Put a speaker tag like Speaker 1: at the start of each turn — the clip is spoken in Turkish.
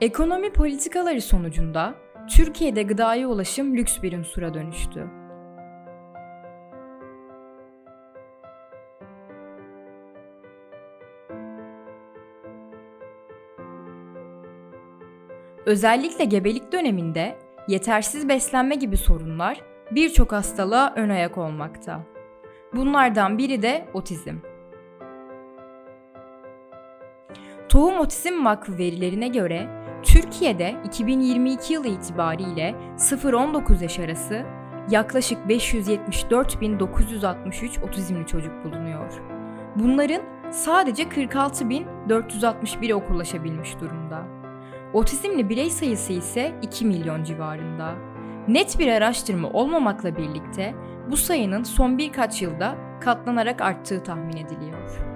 Speaker 1: Ekonomi politikaları sonucunda Türkiye'de gıdaya ulaşım lüks bir unsura dönüştü. Özellikle gebelik döneminde yetersiz beslenme gibi sorunlar birçok hastalığa ön ayak olmakta. Bunlardan biri de otizm. Tohum Otizm Vakfı verilerine göre Türkiye'de 2022 yılı itibariyle 0-19 yaş arası yaklaşık 574.963 otizmli çocuk bulunuyor. Bunların sadece 46.461'e okullaşabilmiş durumda. Otizmli birey sayısı ise 2 milyon civarında. Net bir araştırma olmamakla birlikte bu sayının son birkaç yılda katlanarak arttığı tahmin ediliyor.